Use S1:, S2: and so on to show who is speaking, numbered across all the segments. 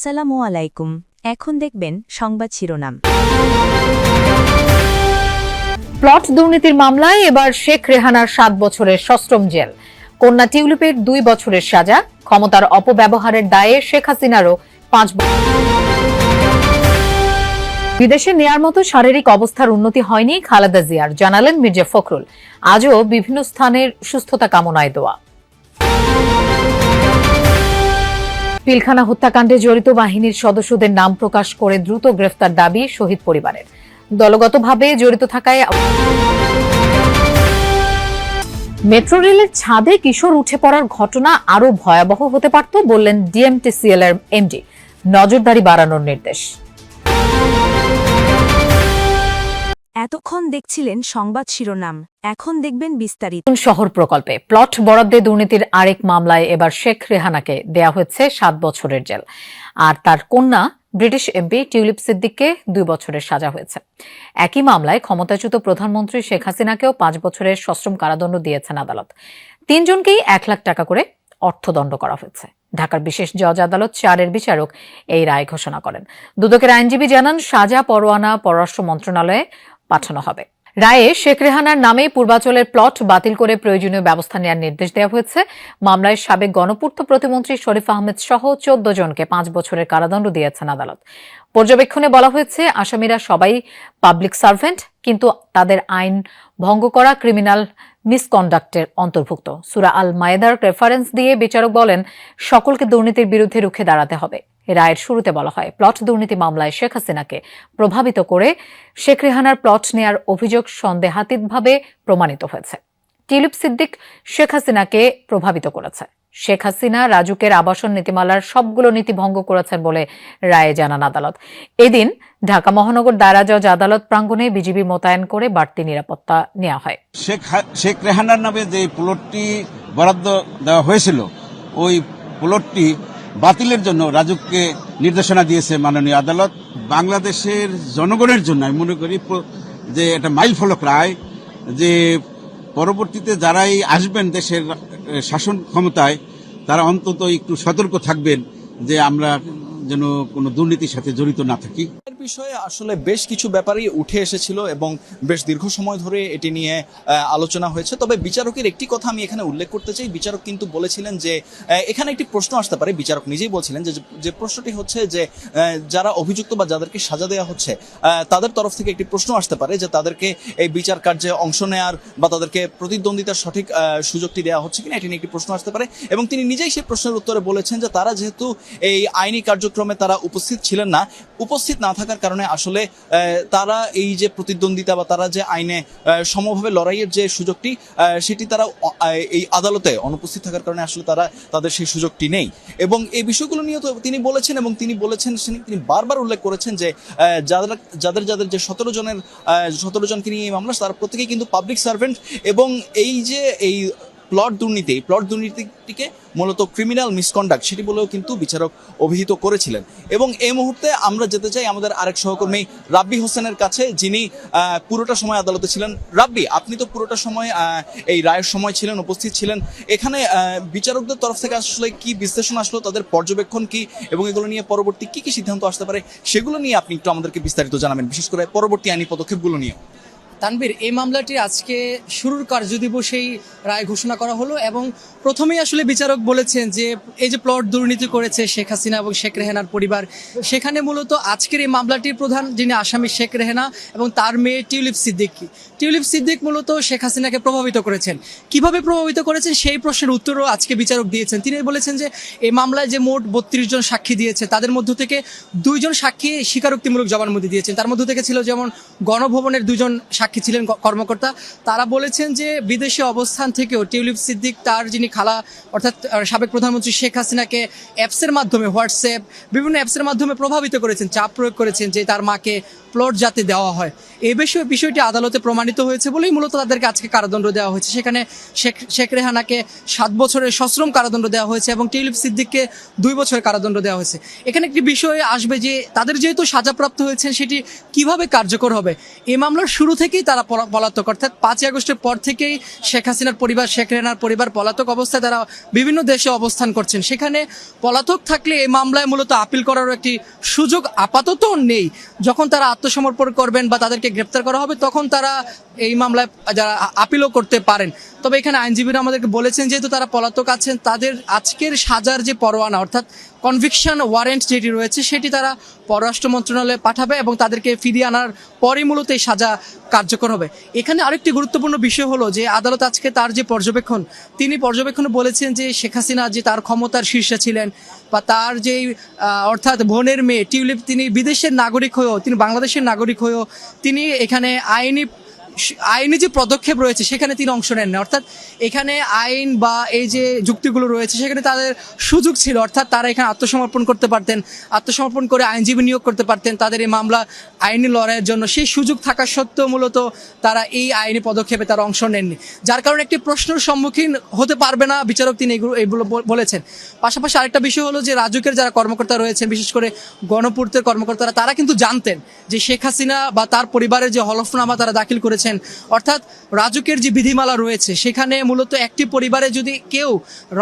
S1: আসসালামু আলাইকুম। এখন দেখবেন সংবাদ শিরোনাম।
S2: প্লট দুর্নীতির মামলায় এবার শেখ রেহানার সাত বছরের সশ্রম জেল। কন্যা টিউলিপের দুই বছরের সাজা, ক্ষমতার অপব্যবহারের দায়ে শেখ হাসিনারও পাঁচ বিদেশে নেয়ার মতো শারীরিক অবস্থার উন্নতি হয়নি খালেদা জিয়ার, জানালেন মির্জা ফখরুল। আজও বিভিন্ন স্থানের সুস্থতা কামনায় দোয়া। পিলখানা হত্যাকাণ্ডে জড়িত বাহিনীর সদস্যদের নাম প্রকাশ করে দ্রুত গ্রেফতার দাবি শহীদ পরিবারের। দলগতভাবে জড়িত থাকায় মেট্রো রেলের ছাদে কিশোর উঠে পড়ার ঘটনা আরও ভয়াবহ হতে পারত, বললেন ডিএমটিসিএল এর এমডি। নজরদারি বাড়ানোর নির্দেশ।
S1: এতক্ষণ দেখছিলেন সংবাদ শিরোনাম, এখন দেখবেন বিস্তারিত।
S2: শহর প্রকল্পে প্লট বরাদ্দে দুর্নীতির আরেক মামলায় এবার শেখ রেহানাকে দেয়া হচ্ছে সাত বছরের জেল। আর তার কন্যা, ব্রিটিশ এমপি টিউলিপ সিদ্দিককে দুই বছরের সাজা হয়েছে। একই মামলায় ক্ষমতাচ্যুত প্রধানমন্ত্রী শেখ হাসিনাকেও পাঁচ বছরের সশ্রম কারাদণ্ড দিয়েছেন আদালত। তিনজনকেই এক লাখ টাকা করে অর্থদণ্ড করা হয়েছে। ঢাকার বিশেষ জজ আদালত চারের বিচারক এই রায় ঘোষণা করেন। দুদকের আইনজীবী জানান, সাজা পরোয়ানা পররাষ্ট্র মন্ত্রণালয়ে পাঠানো হবে। রায়ে শেখ রেহানার নামে পূর্বাচলের প্লট বাতিল করে প্রয়োজনীয় ব্যবস্থা নেওয়ার নির্দেশ দেওয়া হয়েছে। মামলায় সাবেক গণপূর্ত প্রতিমন্ত্রী শরীফ আহমেদ সহ চোদ্দ জনকে পাঁচ বছরের কারাদণ্ড দিয়েছেন আদালত। পর্যবেক্ষণে বলা হয়েছে, আসামিরা সবাই পাবলিক সার্ভেন্ট, কিন্তু তাদের আইন ভঙ্গ করা ক্রিমিনাল মিসকন্ডাক্টের অন্তর্ভুক্ত। সুরা আল মায়েদার রেফারেন্স দিয়ে বিচারক বলেন, সকলকে দুর্নীতির বিরুদ্ধে রুখে দাঁড়াতে হবে। রায়ের শুরুতে বলা হয়। প্লট দুর্নীতি মামলায় শেখ হাসিনাকে প্রভাবিত করে শেখ রেহানার প্লট নেয়ার অভিযোগ সন্দেহাতীতভাবে প্রমাণিত হয়েছে। টিলিপ সিদ্দিক শেখ হাসিনাকে প্রভাবিত করেছে। শেখ হাসিনা রাজুকের আবাসন নীতিমালার সবগুলো নীতি ভঙ্গ করেছেন বলে রায়ে জানান আদালত। এদিন ঢাকা মহানগর দায়রা জজ আদালত প্রাঙ্গণে বিজিবি মোতায়েন করে বাড়তি নিরাপত্তা নেওয়া হয়।
S3: শেখ শেখ রেহানার নামে যে প্লটটি বরাদ্দ দেওয়া হয়েছিল, ওই প্লটটি বাতিলের জন্য রাজুককে নির্দেশনা দিয়েছে মাননীয় আদালত। বাংলাদেশের জনগণের জন্য আমি মনে করি যে এটা মাইল ফলক রায় যে পরবর্তীতে যারাই আসবেন দেশের শাসন ক্ষমতায়, তারা অন্তত একটু সতর্ক থাকবেন যে আমরা যেন কোনো দুর্নীতির সাথে জড়িত না থাকি।
S4: বিষয়ে আসলে বেশ কিছু ব্যাপারই উঠে এসেছিল এবং বেশ দীর্ঘ সময় ধরে এটি নিয়ে আলোচনা হয়েছে। তবে বিচারকের একটি কথা আমি এখানে উল্লেখ করতে চাই। বিচারক কিন্তু বলেছিলেন যে এখানে একটি প্রশ্ন আসতে পারে। বিচারক নিজেই বলছিলেন যে যে প্রশ্নটি হচ্ছে যে যারা অভিযুক্ত বা যাদেরকে সাজা দেওয়া হচ্ছে তাদের তরফ থেকে একটি প্রশ্ন আসতে পারে যে, তাদেরকে এই বিচার কার্যে অংশ নেয়ার বা তাদেরকে প্রতিদ্বন্দ্বিতার সঠিক সুযোগটি দেওয়া হচ্ছে কিনা, এটি নিয়ে একটি প্রশ্ন আসতে পারে। এবং তিনি নিজেই সেই প্রশ্নের উত্তরে বলেছেন যে, তারা যেহেতু এই আইনি কার্যক্রমে তারা উপস্থিত ছিলেন না। উপস্থিত না থাকার কারণে আসলে তারা এই যে প্রতিদ্বন্দ্বিতা বা তারা যে আইনে সমভাবে লড়াইয়ের যে সুযোগটি সেটি তারা এই আদালতে অনুপস্থিত থাকার কারণে আসলে তারা তাদের সেই সুযোগটি নেই। এবং এই বিষয়গুলো নিয়ে তো তিনি বলেছেন এবং তিনি বলেছেন, তিনি- বারবার উল্লেখ করেছেন যে যাদের যাদের যাদের যে সতেরো জনের সতেরো জনকে নিয়ে এই মামলা, তারা প্রত্যেকেই কিন্তু পাবলিক সার্ভেন্ট এবং এই যে এই প্লট দুর্নীতি, এই প্লট দুর্নীতিটিকে মূলত ক্রিমিনাল মিসকন্ডাক্ট সেটি বলেও কিন্তু বিচারক অভিহিত করেছিলেন। এবং এই মুহূর্তে আমরা যেতে চাই আমাদের আরেক সহকর্মী রাব্বি হোসেনের কাছে, যিনি পুরোটা সময় আদালতে ছিলেন। রাব্বি, আপনি তো পুরোটা সময় এই রায়ের সময় ছিলেন, উপস্থিত ছিলেন। এখানে বিচারকদের তরফ থেকে আসলে কি বিশ্লেষণ আসলো, তাদের পর্যবেক্ষণ কি, এবং এগুলো নিয়ে পরবর্তী কি কি সিদ্ধান্ত আসতে পারে, সেগুলো নিয়ে আপনি একটু আমাদেরকে বিস্তারিত জানাবেন, বিশেষ করে পরবর্তী আইনি পদক্ষেপগুলো নিয়ে।
S5: তানবীর এই মামলাটি আজকে শুরুর কার্য কার্যদিবসেই রায় ঘোষণা করা হলো এবং প্রথমেই আসলে বিচারক বলেছেন যে এই যে প্লট দুর্নীতি করেছে শেখ হাসিনা এবং শেখ রেহানার পরিবার, সেখানে মূলত আজকের এই মামলাটির প্রধান যিনি আসামি শেখ রেহানা এবং তার মেয়ে টিউলিপ সিদ্দিকি। টিউলিপ সিদ্দিক মূলত শেখ হাসিনাকে প্রভাবিত করেছেন। কীভাবে প্রভাবিত করেছেন সেই প্রশ্নের উত্তরও আজকে বিচারক দিয়েছেন। তিনি বলেছেন যে এই মামলায় যে মোট বত্রিশ জন সাক্ষী দিয়েছে, তাদের মধ্য থেকে দুইজন সাক্ষী স্বীকারোক্তিমূলক জবানবন্দি দিয়েছেন। তার মধ্য থেকে ছিল যেমন গণভবনের দুজন সাক্ষী ছিলেন কর্মকর্তা, তারা বলেছেন যে বিদেশে অবস্থান থেকেও টিউলিপ সিদ্দিক, তার যিনি খালা, অর্থাৎ সাবেক প্রধানমন্ত্রী শেখ হাসিনাকে অ্যাপসের মাধ্যমে, হোয়াটসঅ্যাপ, বিভিন্ন অ্যাপসের মাধ্যমে প্রভাবিত করেছেন, চাপ প্রয়োগ করেছেন যে তার মাকে প্লট যাতে দেওয়া হয়। এ বিষয়ে বিষয়টি আদালতে প্রমাণিত হয়েছে বলেই মূলত তাদেরকে আজকে কারাদণ্ড দেওয়া হয়েছে। সেখানে শেখ শেখ রেহানাকে সাত বছরের সশ্রম কারাদণ্ড দেওয়া হয়েছে এবং টিউলিপ সিদ্দিককে দুই বছরের কারাদণ্ড দেওয়া হয়েছে। এখানে একটি বিষয় আসবে যে, তাদের যেহেতু সাজাপ্রাপ্ত হয়েছেন, সেটি কীভাবে কার্যকর হবে? এই মামলার শুরু থেকেই তারা পলা- পলাতক। অর্থাৎ পাঁচই আগস্টের পর থেকেই শেখ হাসিনার পরিবার, শেখ রেহানার পরিবার পলাতক অবস্থায় তারা বিভিন্ন দেশে অবস্থান করছেন। সেখানে পলাতক থাকলে এই মামলায় মূলত আপিল করারও একটি সুযোগ আপাতত নেই। যখন তারা আত্মসমর্পণ করবেন বা তাদেরকে গ্রেপ্তার করা হবে, তখন তারা এই মামলায় যারা আপিলও করতে পারেন। তবে এখানে আইনজীবীরা আমাদেরকে বলেছেন, যেহেতু তারা পলাতক আছেন, তাদের আজকের সাজার যে পরোয়ানা, অর্থাৎ কনভিকশন ওয়ারেন্ট যেটি রয়েছে, সেটি তারা পররাষ্ট্র মন্ত্রণালয়ে পাঠাবে এবং তাদেরকে ফিরিয়ে আনার পরই মূলত এই সাজা কার্যকর হবে। এখানে আরেকটি গুরুত্বপূর্ণ বিষয় হলো যে, আদালত আজকে তার যে পর্যবেক্ষণ, তিনি পর্যবেক্ষণে বলেছেন যে, শেখ হাসিনা যে তার ক্ষমতার শীর্ষে ছিলেন বা তার যেই অর্থাৎ বোনের মেয়ে, টিউলিপ, তিনি বিদেশের নাগরিক হয়েও, তিনি বাংলাদেশের নাগরিক হয়েও, তিনি এখানে আইনি আইনি যে পদক্ষেপ রয়েছে, সেখানে তিনি অংশ নেন না অর্থাৎ এখানে আইন বা এই যে যুক্তিগুলো রয়েছে, সেখানে তাদের সুযোগ ছিল। অর্থাৎ তারা এখানে আত্মসমর্পণ করতে পারতেন, আত্মসমর্পণ করে আইনজীবী নিয়োগ করতে পারতেন। তাদের এই মামলা আইনি লড়াইয়ের জন্য, সেই সুযোগ থাকা সত্ত্বেও মূলত তারা এই আইনি পদক্ষেপে তারা অংশ নেননি। যার কারণে একটি প্রশ্নের সম্মুখীন হতে পারবে না বিচারক তিনি এগুলো এগুলো বল- বলেছেন। পাশাপাশি আরেকটা বিষয় হলো যে রাজুকের যারা কর্মকর্তা রয়েছেন, বিশেষ করে গণপূর্তের কর্মকর্তারা, তারা কিন্তু জানতেন যে শেখ হাসিনা বা তার পরিবারের যে হলফনামা তারা দাখিল করেছেন অর্থাৎ রাজুকের যে বিধিমালা রয়েছে, সেখানে মূলত একটি পরিবারে যদি কেউ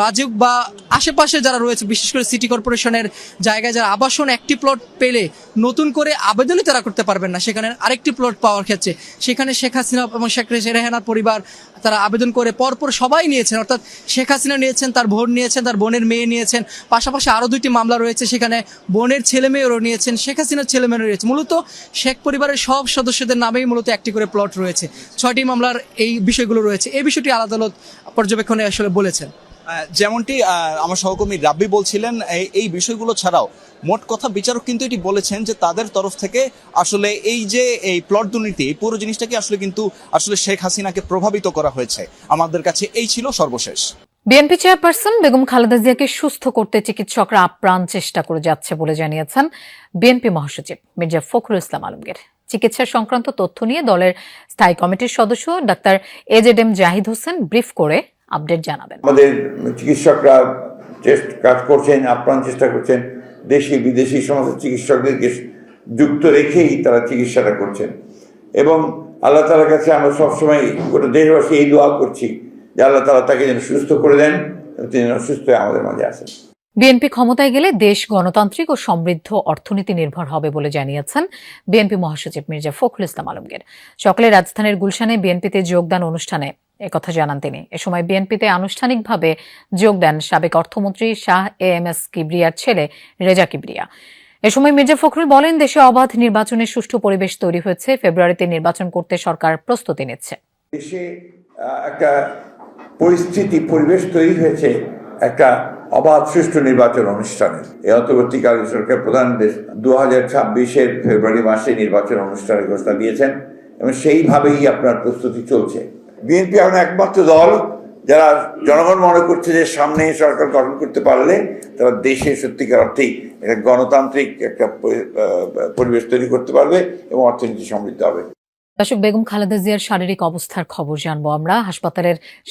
S5: রাজুক বা আশেপাশে যারা রয়েছে, বিশেষ করে সিটি কর্পোরেশনের জায়গায় যারা আবাসন, একটি প্লট পেলে নতুন করে আবেদনই তারা করতে পারবেন না। সেখানে আরেকটি প্লট পাওয়ার ক্ষেত্রে। সেখানে শেখ হাসিনা এবং শেখ রেহানার পরিবার তারা আবেদন করে পরপর সবাই নিয়েছেন, অর্থাৎ শেখ হাসিনা নিয়েছেন, তার ভোট নিয়েছেন, তার বোনের মেয়ে নিয়েছেন, পাশাপাশি আরও দুইটি মামলা রয়েছে সেখানে বোনের ছেলে মেয়েরও নিয়েছেন, শেখ হাসিনার ছেলে মেয়েরও রয়েছে। মূলত শেখ পরিবারের সব সদস্যদের নামেই মূলত একটি করে প্লট রয়েছে। ছয়টি মামলার এই বিষয়গুলো রয়েছে। এই বিষয়টি আদালত পর্যবেক্ষণে আসলে বলেছেন।
S4: যেমনটি আমার সহকর্মী রাব্বি বলছিলেন, এই- বিষয়গুলো ছাড়াও মোট কথা বিচারক কিন্তু এটি বলেছেন যে তাদের তরফ থেকে আসলে এই যে এই প্লট দুর্নীতি পুরো জিনিসটাকে আসলে কিন্তু আসলে শেখ হাসিনাকে প্রভাবিত করা হয়েছে। আমাদের কাছে এই ছিল সর্বশেষ।
S2: বিএনপি চেয়ারপারসন বেগম খালেদা জিয়াকে সুস্থ করতে চিকিৎসকরা আপ্রাণ চেষ্টা করে যাচ্ছে বলে জানিয়েছেন বিএনপি মহাসচিব মির্জা ফখরুল ইসলাম আলমগীর। চিকিৎসা সংক্রান্ত তথ্য নিয়ে দলের স্থায়ী কমিটির সদস্য doctor AZ M Zahid Hossain brief করে আপডেট জানাবেন।
S6: আমাদের চিকিৎসকরা কাজ করছেন আপ্রাণ চেষ্টা করছেন দেশি বিদেশি সমস্ত চিকিৎসকদেরকে যুক্ত রেখেই তারা চিকিৎসাটা করছেন। এবং আল্লাহ তালার কাছে আমরা সবসময় গোটা দেশবাসী এই দোয়া করছি যে আল্লাহ তালা তাকে যেন সুস্থ করে দেন তিনি যেন সুস্থ হয়ে আমাদের মাঝে আসেন।
S2: বিএনপি ক্ষমতায় গেলে দেশ গণতান্ত্রিক ও সমৃদ্ধ অর্থনীতি নির্ভর হবে বলে জানিয়েছেন বিএনপি মহাসচিব মির্জা ফখরুল ইসলাম আলমগীর। সকালে রাজধানীর গুলশানে বিএনপিতে যোগদান অনুষ্ঠানে একথা জানান তিনি। এ সময় বিএনপিতে আনুষ্ঠানিকভাবে যোগ দেন সাবেক অর্থমন্ত্রী শাহ এ এম এস কিবরিয়ার ছেলে রেজা কিবরিয়া। এ সময় মির্জা ফখরুল বলেন, দেশে অবাধ নির্বাচনের সুষ্ঠু পরিবেশ তৈরি হয়েছে। ফেব্রুয়ারিতে নির্বাচন করতে সরকার প্রস্তুতি নিচ্ছে।
S6: দেশে একটা পরিস্থিতি, পরিবেশ তৈরি হয়েছে একটা অবাধ সুষ্ঠু নির্বাচন অনুষ্ঠানের। এই অন্তর্বর্তীকালীন সরকার প্রধান দু হাজার ছাব্বিশের ফেব্রুয়ারি মাসে নির্বাচন অনুষ্ঠানের ঘোষণা দিয়েছেন এবং সেইভাবেই আপনার প্রস্তুতি চলছে। বিএনপি এখন একমাত্র দল যারা জনগণ মনে করছে যে সামনে সরকার গঠন করতে পারলে তারা দেশে সত্যিকার অর্থেই একটা গণতান্ত্রিক একটা পরিবেশ তৈরি করতে পারবে এবং অর্থনীতি সমৃদ্ধ হবে।
S2: দর্শক, বেগম খালেদা জিয়ার শারীরিক অবস্থার খবর জানব আমরা। হাসপাতালের